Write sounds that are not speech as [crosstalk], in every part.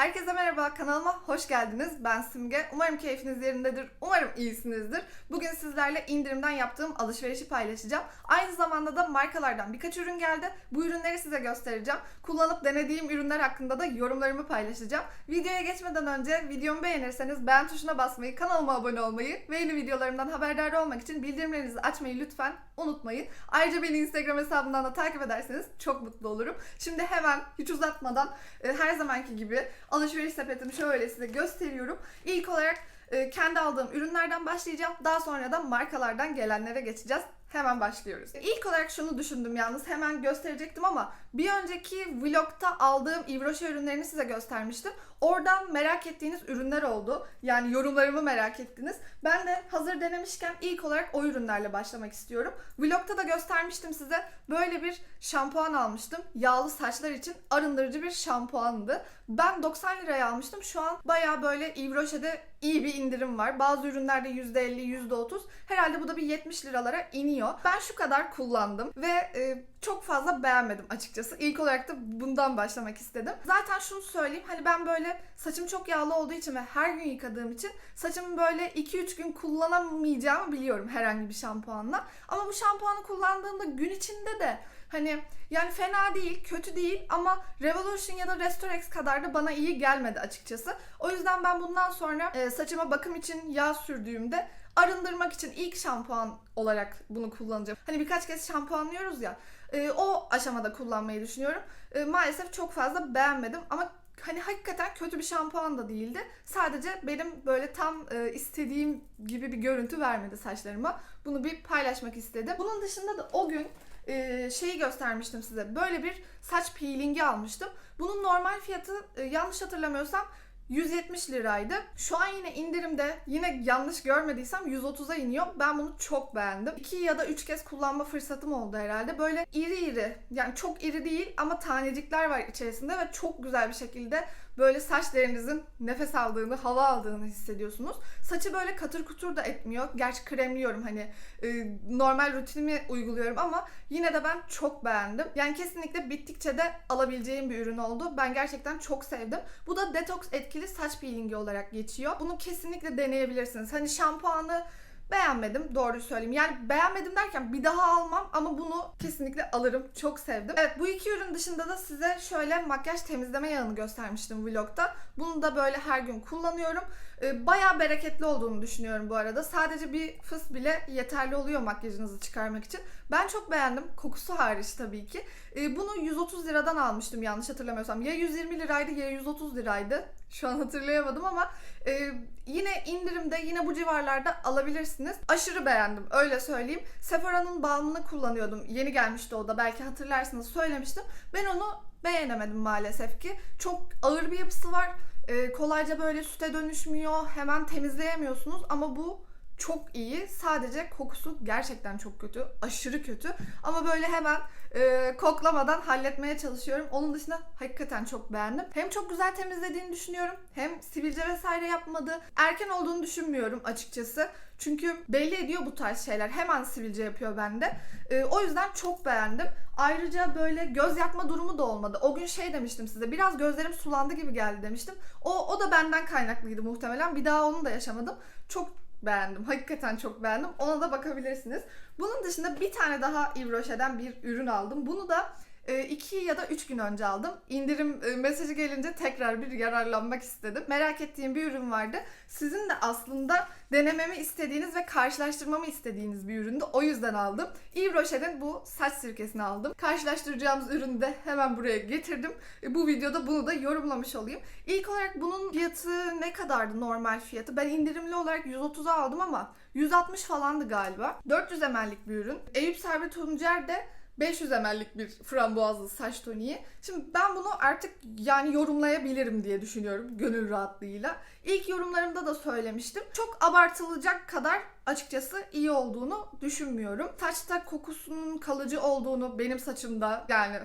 Herkese merhaba, kanalıma hoş geldiniz. Ben Simge. Umarım keyfiniz yerindedir, umarım iyisinizdir. Bugün sizlerle indirimden yaptığım alışverişi paylaşacağım. Aynı zamanda da markalardan birkaç ürün geldi. Bu ürünleri size göstereceğim. Kullanıp denediğim ürünler hakkında da yorumlarımı paylaşacağım. Videoya geçmeden önce videomu beğenirseniz beğen tuşuna basmayı, kanalıma abone olmayı ve yeni videolarımdan haberdar olmak için bildirimlerinizi açmayı lütfen unutmayın. Ayrıca beni Instagram hesabından da takip ederseniz çok mutlu olurum. Şimdi hemen hiç uzatmadan e, her zamanki gibi alışveriş sepetimi şöyle size gösteriyorum. İlk olarak e, kendi aldığım ürünlerden başlayacağım. Daha sonra da markalardan gelenlere geçeceğiz. Hemen başlıyoruz. İlk olarak şunu düşündüm yalnız hemen gösterecektim ama bir önceki vlogta aldığım Ivroşe ürünlerini size göstermiştim. Oradan merak ettiğiniz ürünler oldu. Yani yorumlarımı merak ettiniz. Ben de hazır denemişken ilk olarak o ürünlerle başlamak istiyorum. Vlogta da göstermiştim size. Böyle bir şampuan almıştım. Yağlı saçlar için arındırıcı bir şampuandı. Ben 90 liraya almıştım. Şu an baya böyle Ivroşe'de iyi bir indirim var. Bazı ürünlerde %50, %30. Herhalde bu da bir 70 liralara iniyor. Ben şu kadar kullandım ve e, çok fazla beğenmedim açıkçası. İlk olarak da bundan başlamak istedim. Zaten şunu söyleyeyim. Hani ben böyle saçım çok yağlı olduğu için ve her gün yıkadığım için saçımı böyle 2-3 gün kullanamayacağımı biliyorum herhangi bir şampuanla. Ama bu şampuanı kullandığımda gün içinde de Hani yani fena değil, kötü değil ama Revolution ya da Restorex kadar da bana iyi gelmedi açıkçası. O yüzden ben bundan sonra e, saçıma bakım için yağ sürdüğümde arındırmak için ilk şampuan olarak bunu kullanacağım. Hani birkaç kez şampuanlıyoruz ya. e, o aşamada kullanmayı düşünüyorum. E, maalesef çok fazla beğenmedim ama hani hakikaten kötü bir şampuan da değildi. Sadece benim böyle tam e, istediğim gibi bir görüntü vermedi saçlarıma. Bunu bir paylaşmak istedim. Bunun dışında da o gün e, şeyi göstermiştim size. Böyle bir saç peelingi almıştım. Bunun normal fiyatı e, yanlış hatırlamıyorsam 170 liraydı. Şu an yine indirimde yine yanlış görmediysem 130'a iniyor. Ben bunu çok beğendim. 2 ya da 3 kez kullanma fırsatım oldu herhalde. Böyle iri iri yani çok iri değil ama tanecikler var içerisinde ve çok güzel bir şekilde böyle saç derinizin nefes aldığını, hava aldığını hissediyorsunuz. Saçı böyle katır kutur da etmiyor. Gerçi kremliyorum hani e, normal rutinimi uyguluyorum ama yine de ben çok beğendim. Yani kesinlikle bittikçe de alabileceğim bir ürün oldu. Ben gerçekten çok sevdim. Bu da detoks etkili saç peelingi olarak geçiyor. Bunu kesinlikle deneyebilirsiniz. Hani şampuanı beğenmedim doğruyu söyleyeyim. Yani beğenmedim derken bir daha almam ama bunu kesinlikle alırım. Çok sevdim. Evet bu iki ürün dışında da size şöyle makyaj temizleme yağını göstermiştim vlogta. Bunu da böyle her gün kullanıyorum. Ee, Bayağı bereketli olduğunu düşünüyorum bu arada. Sadece bir fıs bile yeterli oluyor makyajınızı çıkarmak için. Ben çok beğendim. Kokusu hariç tabii ki. Ee, Bunu 130 liradan almıştım yanlış hatırlamıyorsam. Ya 120 liraydı ya 130 liraydı. Şu an hatırlayamadım ama e, yine indirimde yine bu civarlarda alabilirsiniz. Aşırı beğendim öyle söyleyeyim. Sephora'nın balmını kullanıyordum. Yeni gelmişti o da belki hatırlarsınız söylemiştim. Ben onu beğenemedim maalesef ki. Çok ağır bir yapısı var. E, kolayca böyle süte dönüşmüyor. Hemen temizleyemiyorsunuz ama bu çok iyi. Sadece kokusu gerçekten çok kötü. Aşırı kötü. Ama böyle hemen e, koklamadan halletmeye çalışıyorum. Onun dışında hakikaten çok beğendim. Hem çok güzel temizlediğini düşünüyorum. Hem sivilce vesaire yapmadı. Erken olduğunu düşünmüyorum açıkçası. Çünkü belli ediyor bu tarz şeyler. Hemen sivilce yapıyor bende. E, o yüzden çok beğendim. Ayrıca böyle göz yakma durumu da olmadı. O gün şey demiştim size. Biraz gözlerim sulandı gibi geldi demiştim. O, o da benden kaynaklıydı muhtemelen. Bir daha onu da yaşamadım. Çok beğendim. Hakikaten çok beğendim. Ona da bakabilirsiniz. Bunun dışında bir tane daha Yves Rocher'den bir ürün aldım. Bunu da 2 ya da 3 gün önce aldım. İndirim e, mesajı gelince tekrar bir yararlanmak istedim. Merak ettiğim bir ürün vardı. Sizin de aslında denememi istediğiniz ve karşılaştırmamı istediğiniz bir üründü. O yüzden aldım. Yves Rocher'in bu saç sirkesini aldım. Karşılaştıracağımız ürünü de hemen buraya getirdim. E, Bu videoda bunu da yorumlamış olayım. İlk olarak bunun fiyatı ne kadardı normal fiyatı? Ben indirimli olarak 130'a aldım ama 160 falandı galiba. 400 ml'lik bir ürün. Eyüp Servet Tuncer de 500 ml'lik bir frambuazlı saç toniği. Şimdi ben bunu artık yani yorumlayabilirim diye düşünüyorum gönül rahatlığıyla. İlk yorumlarımda da söylemiştim. Çok abartılacak kadar açıkçası iyi olduğunu düşünmüyorum. Saçta kokusunun kalıcı olduğunu benim saçımda yani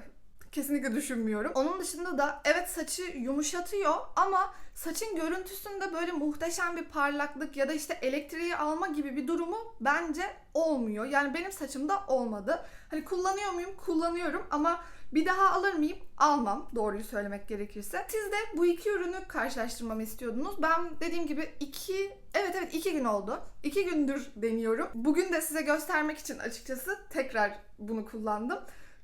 kesinlikle düşünmüyorum. Onun dışında da evet saçı yumuşatıyor ama saçın görüntüsünde böyle muhteşem bir parlaklık ya da işte elektriği alma gibi bir durumu bence olmuyor. Yani benim saçımda olmadı. Hani kullanıyor muyum? Kullanıyorum ama Bir daha alır mıyım? Almam doğruyu söylemek gerekirse. Siz de bu iki ürünü karşılaştırmamı istiyordunuz. Ben dediğim gibi iki, evet evet iki gün oldu. İki gündür deniyorum. Bugün de size göstermek için açıkçası tekrar bunu kullandım.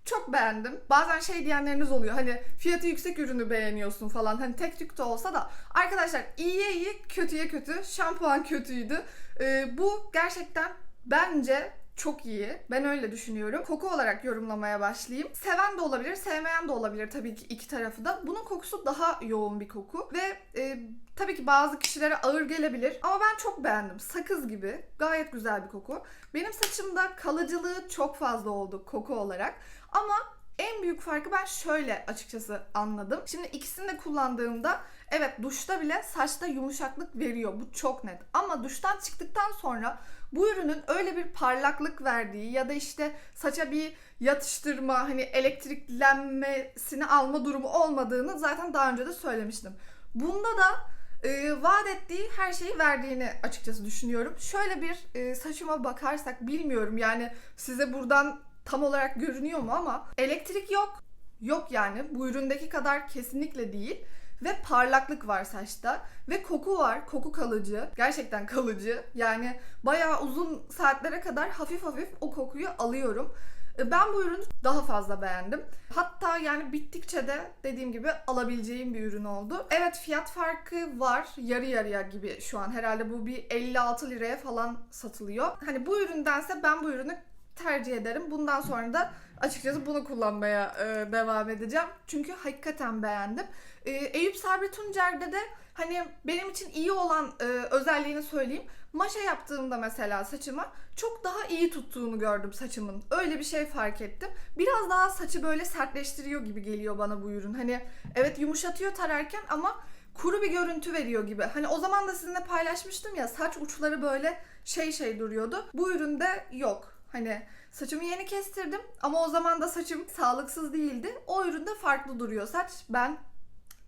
Çok beğendim. Bazen şey diyenleriniz oluyor. Hani fiyatı yüksek ürünü beğeniyorsun falan. Hani tek tük de olsa da. Arkadaşlar iyiye iyi, kötüye kötü. Şampuan kötüydü. Ee, bu gerçekten bence çok iyi. Ben öyle düşünüyorum. Koku olarak yorumlamaya başlayayım. Seven de olabilir, sevmeyen de olabilir tabii ki iki tarafı da. Bunun kokusu daha yoğun bir koku ve e, tabii ki bazı kişilere ağır gelebilir ama ben çok beğendim. Sakız gibi. Gayet güzel bir koku. Benim saçımda kalıcılığı çok fazla oldu koku olarak. Ama en büyük farkı ben şöyle açıkçası anladım. Şimdi ikisini de kullandığımda evet duşta bile saçta yumuşaklık veriyor. Bu çok net. Ama duştan çıktıktan sonra bu ürünün öyle bir parlaklık verdiği ya da işte saça bir yatıştırma hani elektriklenmesini alma durumu olmadığını zaten daha önce de söylemiştim. Bunda da e, vaat ettiği her şeyi verdiğini açıkçası düşünüyorum. Şöyle bir e, saçıma bakarsak bilmiyorum yani size buradan tam olarak görünüyor mu ama elektrik yok. Yok yani bu üründeki kadar kesinlikle değil. Ve parlaklık var saçta. Ve koku var. Koku kalıcı. Gerçekten kalıcı. Yani bayağı uzun saatlere kadar hafif hafif o kokuyu alıyorum. E, Ben bu ürünü daha fazla beğendim. Hatta yani bittikçe de dediğim gibi alabileceğim bir ürün oldu. Evet fiyat farkı var. Yarı yarıya gibi şu an. Herhalde bu bir 56 liraya falan satılıyor. Hani bu üründense ben bu ürünü tercih ederim. Bundan sonra da açıkçası bunu kullanmaya e, devam edeceğim. Çünkü hakikaten beğendim. E, Eyüp Sabri Tuncer'de de hani benim için iyi olan e, özelliğini söyleyeyim. Maşa yaptığımda mesela saçıma çok daha iyi tuttuğunu gördüm saçımın. Öyle bir şey fark ettim. Biraz daha saçı böyle sertleştiriyor gibi geliyor bana bu ürün. Hani evet yumuşatıyor tararken ama kuru bir görüntü veriyor gibi. Hani o zaman da sizinle paylaşmıştım ya saç uçları böyle şey şey duruyordu. Bu üründe yok. Hani saçımı yeni kestirdim ama o zaman da saçım sağlıksız değildi. O üründe farklı duruyor saç. Ben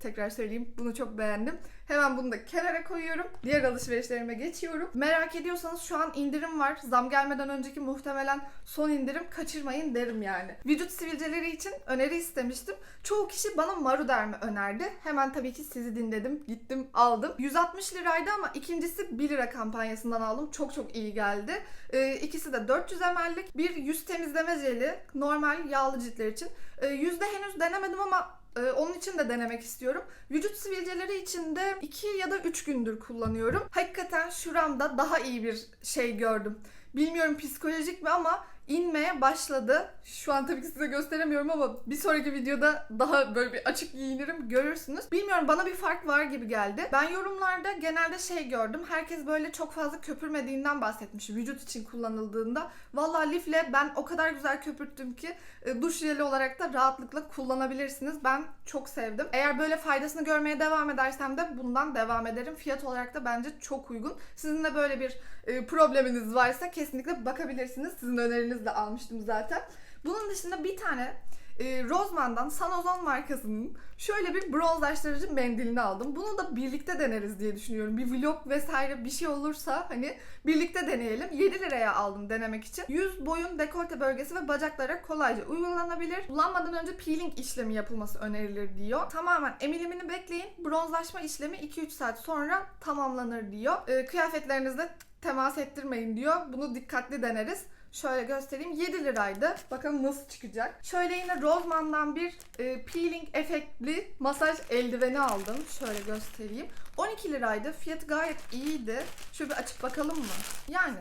tekrar söyleyeyim bunu çok beğendim. Hemen bunu da kenara koyuyorum. Diğer alışverişlerime geçiyorum. Merak ediyorsanız şu an indirim var. Zam gelmeden önceki muhtemelen son indirim kaçırmayın derim yani. Vücut sivilceleri için öneri istemiştim. Çoğu kişi bana Maruderm'i önerdi. Hemen tabii ki sizi dinledim. Gittim aldım. 160 liraydı ama ikincisi 1 lira kampanyasından aldım. Çok çok iyi geldi. Ee, ikisi de 400 ml'lik bir yüz temizleme jeli. Normal yağlı ciltler için. Ee, yüzde henüz denemedim ama ee, onun için de denemek istiyorum. Vücut sivilceleri için de 2 ya da 3 gündür kullanıyorum. Hakikaten şuramda daha iyi bir şey gördüm. Bilmiyorum psikolojik mi ama inmeye başladı. Şu an tabii ki size gösteremiyorum ama bir sonraki videoda daha böyle bir açık giyinirim görürsünüz. Bilmiyorum bana bir fark var gibi geldi. Ben yorumlarda genelde şey gördüm. Herkes böyle çok fazla köpürmediğinden bahsetmiş vücut için kullanıldığında. Vallahi lifle ben o kadar güzel köpürttüm ki e, duş jeli olarak da rahatlıkla kullanabilirsiniz. Ben çok sevdim. Eğer böyle faydasını görmeye devam edersem de bundan devam ederim. Fiyat olarak da bence çok uygun. Sizin de böyle bir e, probleminiz varsa kesinlikle bakabilirsiniz. Sizin de almıştım zaten. Bunun dışında bir tane e, Roseman'dan Sanozon markasının şöyle bir bronzlaştırıcı mendilini aldım. Bunu da birlikte deneriz diye düşünüyorum. Bir vlog vesaire bir şey olursa hani birlikte deneyelim. 7 liraya aldım denemek için. Yüz, boyun, dekolte bölgesi ve bacaklara kolayca uygulanabilir. Kullanmadan önce peeling işlemi yapılması önerilir diyor. Tamamen emilimini bekleyin. Bronzlaşma işlemi 2-3 saat sonra tamamlanır diyor. E, kıyafetlerinizde temas ettirmeyin diyor. Bunu dikkatli deneriz. Şöyle göstereyim. 7 liraydı. Bakalım nasıl çıkacak. Şöyle yine Roseman'dan bir e, peeling efektli masaj eldiveni aldım. Şöyle göstereyim. 12 liraydı. Fiyatı gayet iyiydi. Şöyle bir açıp bakalım mı? Yani.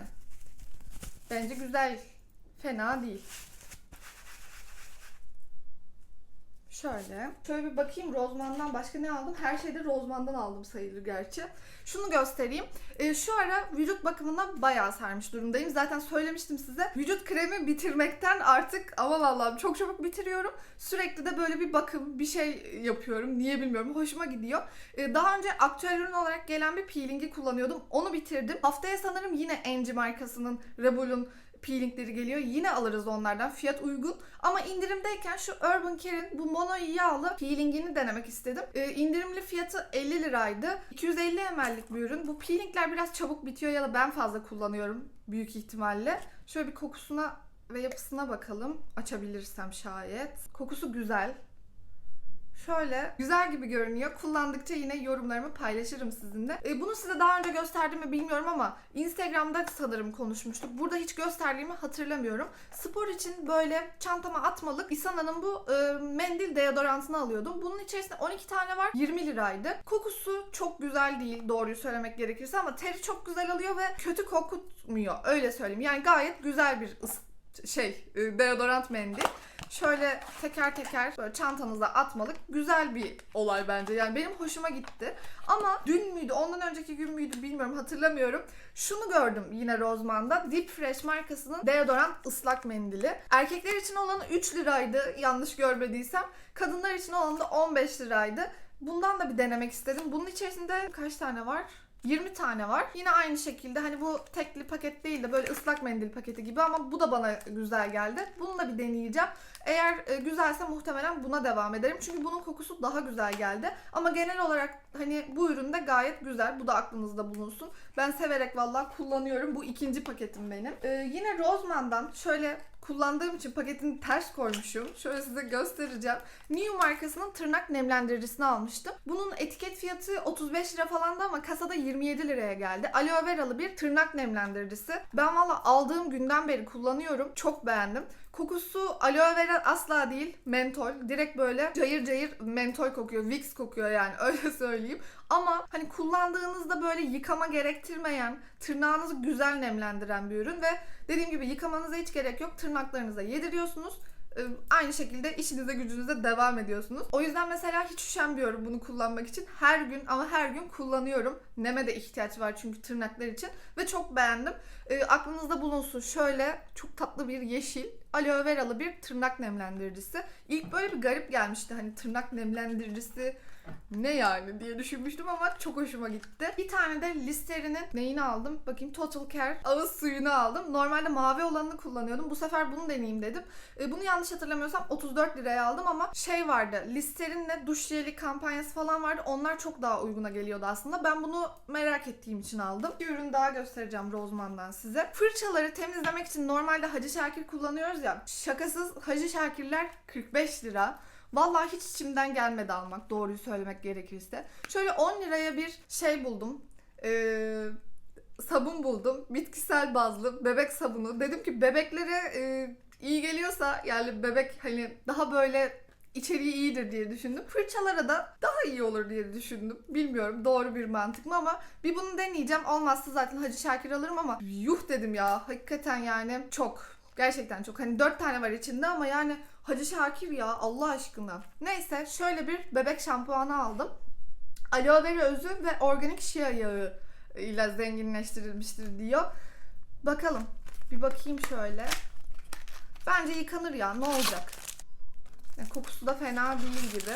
Bence güzel. Fena değil. Şöyle. Şöyle bir bakayım Rozman'dan başka ne aldım? Her şeyde Rozman'dan aldım sayılır gerçi. Şunu göstereyim. Ee, şu ara vücut bakımına bayağı sarmış durumdayım. Zaten söylemiştim size. Vücut kremi bitirmekten artık aman Allah'ım çok çabuk bitiriyorum. Sürekli de böyle bir bakım, bir şey yapıyorum. Niye bilmiyorum. Hoşuma gidiyor. Ee, daha önce aktüel ürün olarak gelen bir peelingi kullanıyordum. Onu bitirdim. Haftaya sanırım yine Enci markasının Rebel'un peelingleri geliyor. Yine alırız onlardan. Fiyat uygun. Ama indirimdeyken şu Urban Care'in bu mono yağlı peelingini denemek istedim. Ee, indirimli fiyatı 50 liraydı. 250 ml'lik bir ürün. Bu peelingler biraz çabuk bitiyor ya da ben fazla kullanıyorum büyük ihtimalle. Şöyle bir kokusuna ve yapısına bakalım. Açabilirsem şayet. Kokusu güzel. Şöyle güzel gibi görünüyor. Kullandıkça yine yorumlarımı paylaşırım sizinle. E, bunu size daha önce gösterdim mi bilmiyorum ama Instagram'da sanırım konuşmuştuk. Burada hiç gösterdiğimi hatırlamıyorum. Spor için böyle çantama atmalık Isana'nın bu e, mendil deodorantını alıyordum. Bunun içerisinde 12 tane var. 20 liraydı. Kokusu çok güzel değil doğruyu söylemek gerekirse ama teri çok güzel alıyor ve kötü kokutmuyor. Öyle söyleyeyim. Yani gayet güzel bir ıs- şey e, deodorant mendil şöyle teker teker böyle çantanıza atmalık güzel bir olay bence. Yani benim hoşuma gitti. Ama dün müydü, ondan önceki gün müydü bilmiyorum hatırlamıyorum. Şunu gördüm yine Rozman'da. Deep Fresh markasının deodorant ıslak mendili. Erkekler için olanı 3 liraydı yanlış görmediysem. Kadınlar için olanı da 15 liraydı. Bundan da bir denemek istedim. Bunun içerisinde kaç tane var? 20 tane var. Yine aynı şekilde hani bu tekli paket değil de böyle ıslak mendil paketi gibi ama bu da bana güzel geldi. Bunu da bir deneyeceğim. Eğer e, güzelse muhtemelen buna devam ederim. Çünkü bunun kokusu daha güzel geldi. Ama genel olarak hani bu ürün de gayet güzel. Bu da aklınızda bulunsun. Ben severek vallahi kullanıyorum. Bu ikinci paketim benim. E, yine Roseman'dan şöyle kullandığım için paketini ters koymuşum. Şöyle size göstereceğim. New markasının tırnak nemlendiricisini almıştım. Bunun etiket fiyatı 35 lira falandı ama kasada 27 liraya geldi. Aloe veralı bir tırnak nemlendiricisi. Ben valla aldığım günden beri kullanıyorum. Çok beğendim. Kokusu aloe vera asla değil. Mentol. Direkt böyle cayır cayır mentol kokuyor. Vicks kokuyor yani [laughs] öyle söyleyeyim. Ama hani kullandığınızda böyle yıkama gerektirmeyen, tırnağınızı güzel nemlendiren bir ürün ve dediğim gibi yıkamanıza hiç gerek yok. Tırnaklarınıza yediriyorsunuz. Ee, Aynı şekilde işinize gücünüze devam ediyorsunuz. O yüzden mesela hiç üşenmiyorum bunu kullanmak için. Her gün ama her gün kullanıyorum. Neme de ihtiyaç var çünkü tırnaklar için. Ve çok beğendim. Ee, aklınızda bulunsun. Şöyle çok tatlı bir yeşil aloe veralı bir tırnak nemlendiricisi. İlk böyle bir garip gelmişti hani tırnak nemlendiricisi ne yani diye düşünmüştüm ama çok hoşuma gitti. Bir tane de Listerine'in neyini aldım? Bakayım Total Care ağız suyunu aldım. Normalde mavi olanını kullanıyordum. Bu sefer bunu deneyeyim dedim. E, bunu yanlış hatırlamıyorsam 34 liraya aldım ama şey vardı. Listerine'le duş jeli kampanyası falan vardı. Onlar çok daha uyguna geliyordu aslında. Ben bunu merak ettiğim için aldım. Bir ürün daha göstereceğim Roseman'dan size. Fırçaları temizlemek için normalde Hacı Şakir kullanıyoruz ya. Şakasız Hacı Şakirler 45 lira. Vallahi hiç içimden gelmedi almak doğruyu söylemek gerekirse. Şöyle 10 liraya bir şey buldum. Ee, sabun buldum. Bitkisel bazlı bebek sabunu. Dedim ki bebeklere e, iyi geliyorsa yani bebek hani daha böyle içeriği iyidir diye düşündüm. Fırçalara da daha iyi olur diye düşündüm. Bilmiyorum doğru bir mantık mı ama bir bunu deneyeceğim. Olmazsa zaten Hacı Şakir alırım ama yuh dedim ya. Hakikaten yani çok. Gerçekten çok. Hani dört tane var içinde ama yani Hacı Şakir ya Allah aşkına. Neyse şöyle bir bebek şampuanı aldım. Aloe vera özü ve organik şia yağı ile zenginleştirilmiştir diyor. Bakalım. Bir bakayım şöyle. Bence yıkanır ya ne olacak? Yani kokusu da fena değil gibi.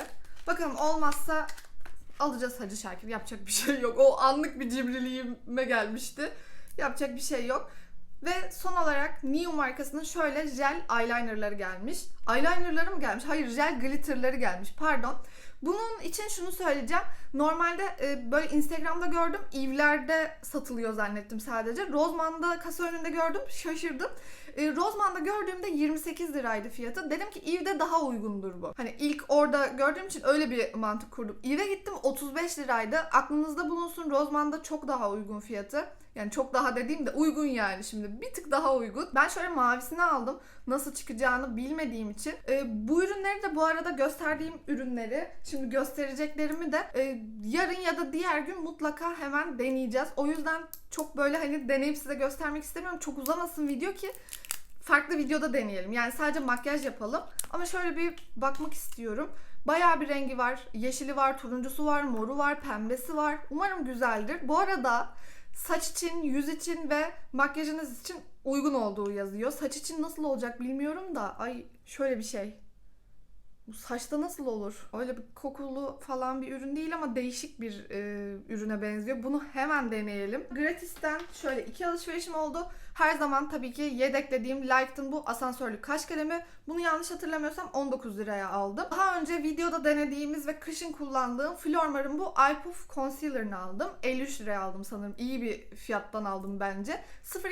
Bakalım olmazsa alacağız Hacı Şakir. Yapacak bir şey yok. O anlık bir cimriliğime gelmişti. Yapacak bir şey yok. Ve son olarak New markasının şöyle jel eyelinerları gelmiş. Eyelinerları mı gelmiş? Hayır jel glitterları gelmiş pardon. Bunun için şunu söyleyeceğim. Normalde e, böyle Instagram'da gördüm. Eve'lerde satılıyor zannettim sadece. Roseman'da kasa önünde gördüm. Şaşırdım. E, Roseman'da gördüğümde 28 liraydı fiyatı. Dedim ki Eve'de daha uygundur bu. Hani ilk orada gördüğüm için öyle bir mantık kurdum. Eve'e gittim 35 liraydı. Aklınızda bulunsun Roseman'da çok daha uygun fiyatı. Yani çok daha dediğim de uygun yani şimdi. Bir tık daha uygun. Ben şöyle mavisini aldım. Nasıl çıkacağını bilmediğim için. E, bu ürünleri de bu arada gösterdiğim ürünleri şimdi göstereceklerimi de e, yarın ya da diğer gün mutlaka hemen deneyeceğiz. O yüzden çok böyle hani deneyip size göstermek istemiyorum. Çok uzamasın video ki farklı videoda deneyelim. Yani sadece makyaj yapalım. Ama şöyle bir bakmak istiyorum. Bayağı bir rengi var. Yeşili var, turuncusu var, moru var, pembesi var. Umarım güzeldir. Bu arada saç için, yüz için ve makyajınız için uygun olduğu yazıyor. Saç için nasıl olacak bilmiyorum da. Ay şöyle bir şey. Bu saçta nasıl olur? Öyle bir kokulu falan bir ürün değil ama değişik bir e, ürüne benziyor. Bunu hemen deneyelim. Gratis'ten şöyle iki alışverişim oldu. Her zaman tabii ki yedeklediğim Light'ın bu asansörlü kaş kalemi. Bunu yanlış hatırlamıyorsam 19 liraya aldım. Daha önce videoda denediğimiz ve kışın kullandığım Flormar'ın bu Eye Puff Concealer'ını aldım. 53 liraya aldım sanırım. İyi bir fiyattan aldım bence.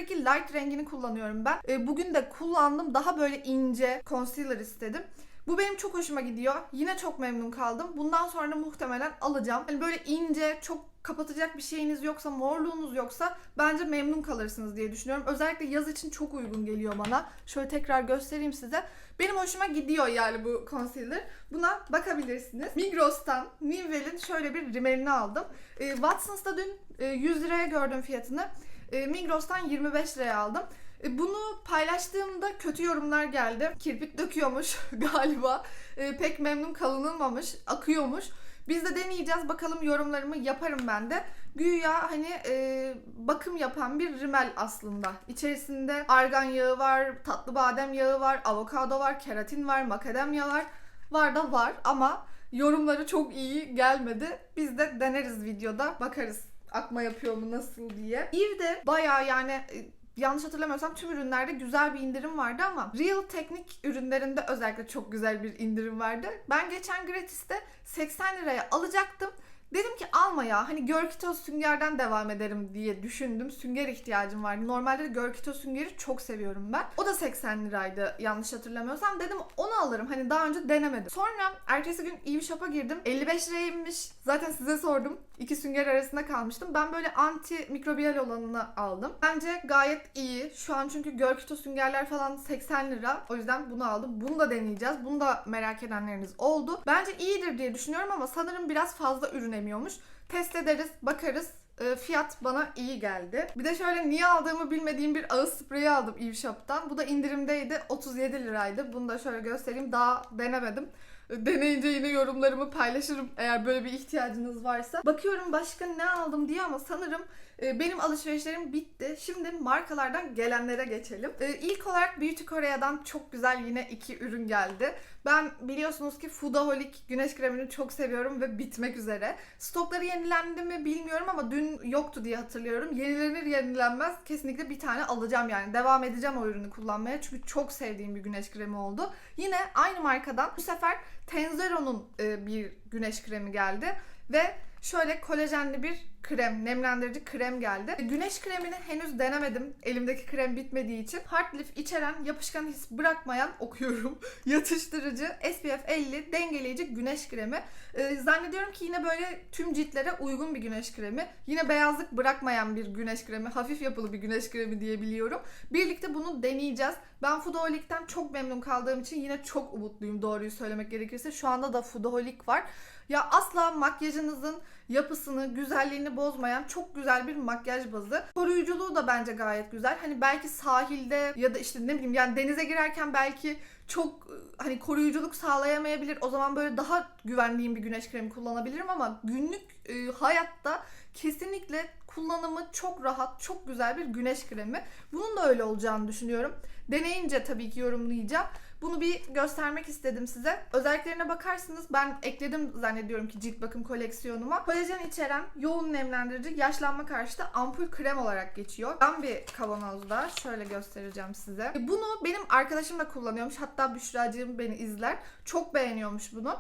02 Light rengini kullanıyorum ben. E, bugün de kullandım. Daha böyle ince concealer istedim. Bu benim çok hoşuma gidiyor. Yine çok memnun kaldım. Bundan sonra da muhtemelen alacağım. Hani böyle ince, çok kapatacak bir şeyiniz yoksa, morluğunuz yoksa bence memnun kalırsınız diye düşünüyorum. Özellikle yaz için çok uygun geliyor bana. Şöyle tekrar göstereyim size. Benim hoşuma gidiyor yani bu concealer. Buna bakabilirsiniz. Migros'tan Nivell'in şöyle bir rimelini aldım. E, Watsons'ta dün e, 100 liraya gördüm fiyatını. E, Migros'tan 25 liraya aldım. E, Bunu paylaştığımda kötü yorumlar geldi. Kirpik döküyormuş [laughs] galiba. E, pek memnun kalınılmamış, akıyormuş. Biz de deneyeceğiz. Bakalım yorumlarımı yaparım ben de. Güya hani e, bakım yapan bir rimel aslında. İçerisinde argan yağı var, tatlı badem yağı var, avokado var, keratin var, makadamya var. Var da var ama yorumları çok iyi gelmedi. Biz de deneriz videoda. Bakarız akma yapıyor mu nasıl diye. Eve'de bayağı yani e, yanlış hatırlamıyorsam tüm ürünlerde güzel bir indirim vardı ama Real Teknik ürünlerinde özellikle çok güzel bir indirim vardı. Ben geçen gratis'te 80 liraya alacaktım. Dedim ki alma ya hani Görkito süngerden devam ederim diye düşündüm. Sünger ihtiyacım vardı. Normalde de Görkito süngeri çok seviyorum ben. O da 80 liraydı yanlış hatırlamıyorsam. Dedim onu alırım hani daha önce denemedim. Sonra ertesi gün Eve Shop'a girdim. 55 liraymış. Zaten size sordum. İki sünger arasında kalmıştım. Ben böyle anti mikrobiyal olanını aldım. Bence gayet iyi. Şu an çünkü Görkito süngerler falan 80 lira. O yüzden bunu aldım. Bunu da deneyeceğiz. Bunu da merak edenleriniz oldu. Bence iyidir diye düşünüyorum ama sanırım biraz fazla ürün emiyormuş. Test ederiz, bakarız. E, fiyat bana iyi geldi. Bir de şöyle niye aldığımı bilmediğim bir ağız spreyi aldım Eve. Bu da indirimdeydi. 37 liraydı. Bunu da şöyle göstereyim. Daha denemedim. Deneyince yine yorumlarımı paylaşırım eğer böyle bir ihtiyacınız varsa. Bakıyorum başka ne aldım diye ama sanırım benim alışverişlerim bitti. Şimdi markalardan gelenlere geçelim. E, ilk olarak Beauty Korea'dan çok güzel yine iki ürün geldi. Ben biliyorsunuz ki Foodaholic güneş kremini çok seviyorum ve bitmek üzere. Stokları yenilendi mi bilmiyorum ama dün yoktu diye hatırlıyorum. Yenilenir yenilenmez kesinlikle bir tane alacağım yani. Devam edeceğim o ürünü kullanmaya çünkü çok sevdiğim bir güneş kremi oldu. Yine aynı markadan bu sefer Tenzero'nun e, bir güneş kremi geldi ve şöyle kolajenli bir krem, nemlendirici krem geldi. Güneş kremini henüz denemedim. Elimdeki krem bitmediği için. Hard lif içeren, yapışkan his bırakmayan okuyorum. [laughs] Yatıştırıcı, SPF 50 dengeleyici güneş kremi. Ee, zannediyorum ki yine böyle tüm ciltlere uygun bir güneş kremi. Yine beyazlık bırakmayan bir güneş kremi. Hafif yapılı bir güneş kremi diyebiliyorum. Birlikte bunu deneyeceğiz. Ben Foodholic'ten çok memnun kaldığım için yine çok umutluyum doğruyu söylemek gerekirse. Şu anda da Foodholic var. Ya asla makyajınızın yapısını, güzelliğini bozmayan çok güzel bir makyaj bazı. Koruyuculuğu da bence gayet güzel. Hani belki sahilde ya da işte ne bileyim yani denize girerken belki çok hani koruyuculuk sağlayamayabilir. O zaman böyle daha güvendiğim bir güneş kremi kullanabilirim ama günlük e, hayatta kesinlikle kullanımı çok rahat, çok güzel bir güneş kremi. Bunun da öyle olacağını düşünüyorum. Deneyince tabii ki yorumlayacağım. Bunu bir göstermek istedim size. Özelliklerine bakarsınız ben ekledim zannediyorum ki cilt bakım koleksiyonuma. Kolajen içeren yoğun nemlendirici yaşlanma karşıtı ampul krem olarak geçiyor. Ben bir kavanozda şöyle göstereceğim size. Bunu benim arkadaşım da kullanıyormuş. Hatta Büşracığım beni izler. Çok beğeniyormuş bunu.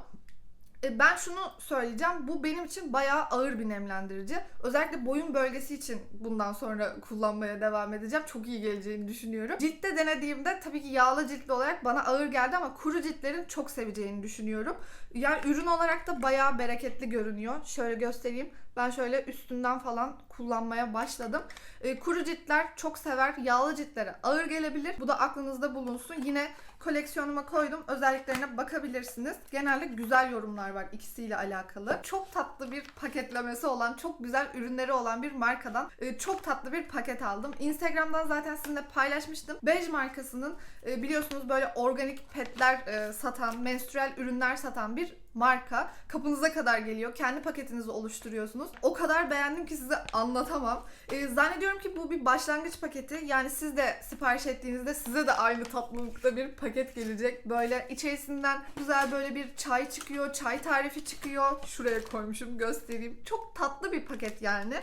E, Ben şunu söyleyeceğim. Bu benim için bayağı ağır bir nemlendirici. Özellikle boyun bölgesi için bundan sonra [laughs] kullanmaya devam edeceğim. Çok iyi geleceğini düşünüyorum. Ciltte denediğimde tabii ki yağlı ciltli olarak bana ağır geldi ama kuru ciltlerin çok seveceğini düşünüyorum. Yani ürün olarak da bayağı bereketli görünüyor. Şöyle göstereyim. Ben şöyle üstünden falan kullanmaya başladım. E, kuru ciltler çok sever. Yağlı ciltlere ağır gelebilir. Bu da aklınızda bulunsun. Yine koleksiyonuma koydum. Özelliklerine bakabilirsiniz. Genelde güzel yorumlar var ikisiyle alakalı. Çok tatlı bir paketlemesi olan, çok güzel ürünleri olan bir markadan e, çok tatlı bir paket aldım. Instagram'dan zaten sizinle paylaşmıştım. Bej markasının e, biliyorsunuz böyle organik petler e, satan, menstrüel ürünler satan bir marka. Kapınıza kadar geliyor. Kendi paketinizi oluşturuyorsunuz. O kadar beğendim ki size anlatamam. Ee, zannediyorum ki bu bir başlangıç paketi. Yani siz de sipariş ettiğinizde size de aynı tatlılıkta bir paket gelecek. Böyle içerisinden güzel böyle bir çay çıkıyor. Çay tarifi çıkıyor. Şuraya koymuşum göstereyim. Çok tatlı bir paket yani.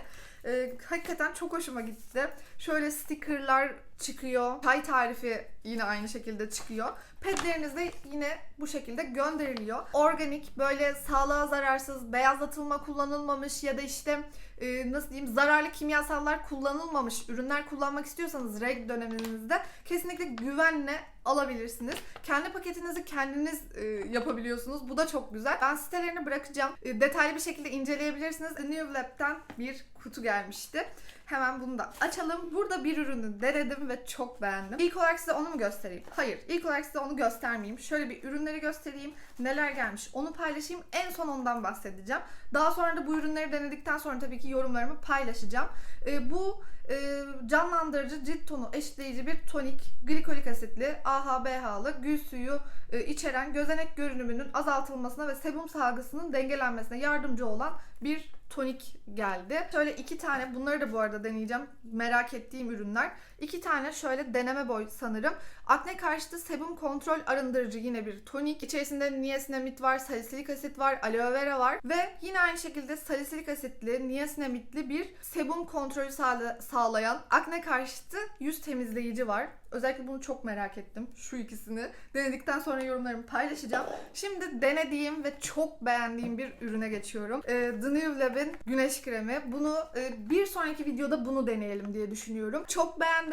Ee, hakikaten çok hoşuma gitti. Şöyle stickerlar çıkıyor. Çay tarifi yine aynı şekilde çıkıyor. Petleriniz de yine bu şekilde gönderiliyor. Organik, böyle sağlığa zararsız, beyazlatılma kullanılmamış ya da işte e, nasıl diyeyim zararlı kimyasallar kullanılmamış ürünler kullanmak istiyorsanız reg döneminizde kesinlikle güvenle alabilirsiniz. Kendi paketinizi kendiniz e, yapabiliyorsunuz. Bu da çok güzel. Ben sitelerini bırakacağım. E, detaylı bir şekilde inceleyebilirsiniz. New Lab'den bir kutu gelmişti. Hemen bunu da açalım. Burada bir ürünü denedim ve çok beğendim. İlk olarak size onu mu göstereyim? Hayır. İlk olarak size onu göstermeyeyim. Şöyle bir ürünleri göstereyim. Neler gelmiş onu paylaşayım. En son ondan bahsedeceğim. Daha sonra da bu ürünleri denedikten sonra tabii ki yorumlarımı paylaşacağım. E, bu e, canlandırıcı cilt tonu eşitleyici bir tonik, glikolik asitli, AHA, BH'lı, gül suyu e, içeren gözenek görünümünün azaltılmasına ve sebum salgısının dengelenmesine yardımcı olan bir tonik geldi. Şöyle iki tane bunları da bu arada deneyeceğim. Merak ettiğim ürünler. İki tane şöyle deneme boy sanırım. Akne karşıtı sebum kontrol arındırıcı yine bir tonik. İçerisinde niasinamid var, salisilik asit var, aloe vera var ve yine aynı şekilde salisilik asitli, niasinamitli bir sebum kontrolü sağla- sağlayan akne karşıtı yüz temizleyici var. Özellikle bunu çok merak ettim. Şu ikisini. Denedikten sonra yorumlarımı paylaşacağım. Şimdi denediğim ve çok beğendiğim bir ürüne geçiyorum. Ee, The New Lab'in güneş kremi. Bunu e, bir sonraki videoda bunu deneyelim diye düşünüyorum. Çok beğendim.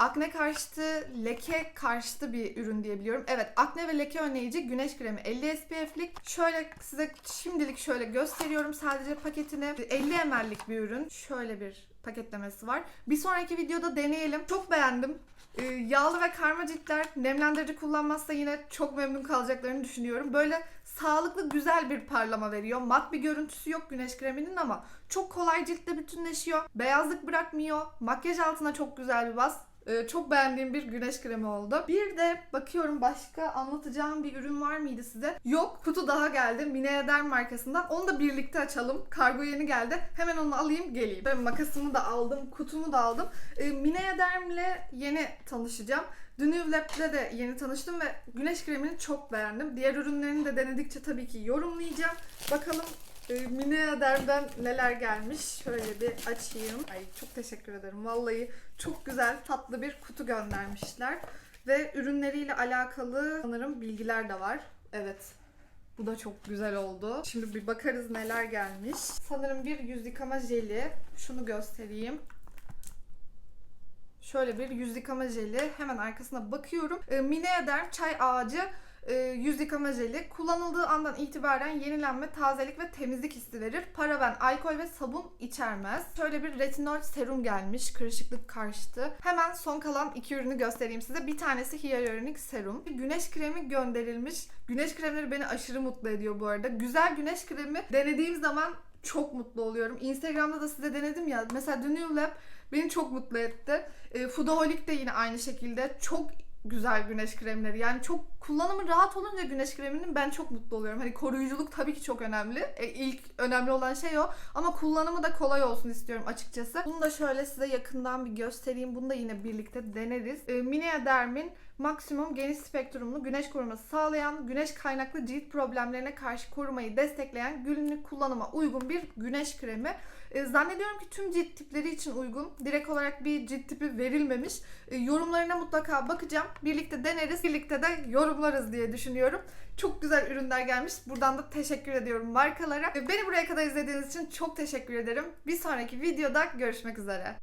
Akne karşıtı, leke karşıtı bir ürün diyebiliyorum. Evet, akne ve leke önleyici güneş kremi 50 SPF'lik. Şöyle size şimdilik şöyle gösteriyorum sadece paketini. 50 ml'lik bir ürün. Şöyle bir paketlemesi var. Bir sonraki videoda deneyelim. Çok beğendim. Ee, yağlı ve karma ciltler nemlendirici kullanmazsa yine çok memnun kalacaklarını düşünüyorum. Böyle sağlıklı güzel bir parlama veriyor. Mat bir görüntüsü yok güneş kreminin ama çok kolay ciltte bütünleşiyor. Beyazlık bırakmıyor. Makyaj altına çok güzel bir baz. Ee, çok beğendiğim bir güneş kremi oldu. Bir de bakıyorum başka anlatacağım bir ürün var mıydı size? Yok kutu daha geldi. Minea markasından. Onu da birlikte açalım. Kargo yeni geldi. Hemen onu alayım geleyim. Ben makasımı da aldım. Kutumu da aldım. Ee, Minea Derm'le yeni tanışacağım. New Lab'le de yeni tanıştım ve güneş kremini çok beğendim. Diğer ürünlerini de denedikçe tabii ki yorumlayacağım. Bakalım e, Minea Derm'den neler gelmiş. Şöyle bir açayım. Ay çok teşekkür ederim. Vallahi çok güzel tatlı bir kutu göndermişler. Ve ürünleriyle alakalı sanırım bilgiler de var. Evet. Bu da çok güzel oldu. Şimdi bir bakarız neler gelmiş. Sanırım bir yüz yıkama jeli. Şunu göstereyim. Şöyle bir yüz yıkama jeli. Hemen arkasına bakıyorum. E, Minea Derm çay ağacı e, yüz yıkama jeli kullanıldığı andan itibaren yenilenme, tazelik ve temizlik hissi verir. Paraben, alkol ve sabun içermez. Şöyle bir retinol serum gelmiş kırışıklık karşıtı. Hemen son kalan iki ürünü göstereyim size. Bir tanesi hyaluronik serum. Güneş kremi gönderilmiş. Güneş kremleri beni aşırı mutlu ediyor bu arada. Güzel güneş kremi denediğim zaman çok mutlu oluyorum. Instagram'da da size denedim ya. Mesela The New Lab beni çok mutlu etti. E, Foodaholic de yine aynı şekilde çok güzel güneş kremleri. Yani çok kullanımı rahat olunca güneş kreminin ben çok mutlu oluyorum. Hani koruyuculuk tabii ki çok önemli. E, ilk önemli olan şey o. Ama kullanımı da kolay olsun istiyorum açıkçası. Bunu da şöyle size yakından bir göstereyim. Bunu da yine birlikte deneriz. E, Minea Derm'in maksimum geniş spektrumlu güneş koruması sağlayan, güneş kaynaklı cilt problemlerine karşı korumayı destekleyen günlük kullanıma uygun bir güneş kremi. E, zannediyorum ki tüm cilt tipleri için uygun. Direkt olarak bir cilt tipi verilmemiş. E, yorumlarına mutlaka bakacağım. Birlikte deneriz, birlikte de yorumlarız diye düşünüyorum. Çok güzel ürünler gelmiş. Buradan da teşekkür ediyorum markalara. E, beni buraya kadar izlediğiniz için çok teşekkür ederim. Bir sonraki videoda görüşmek üzere.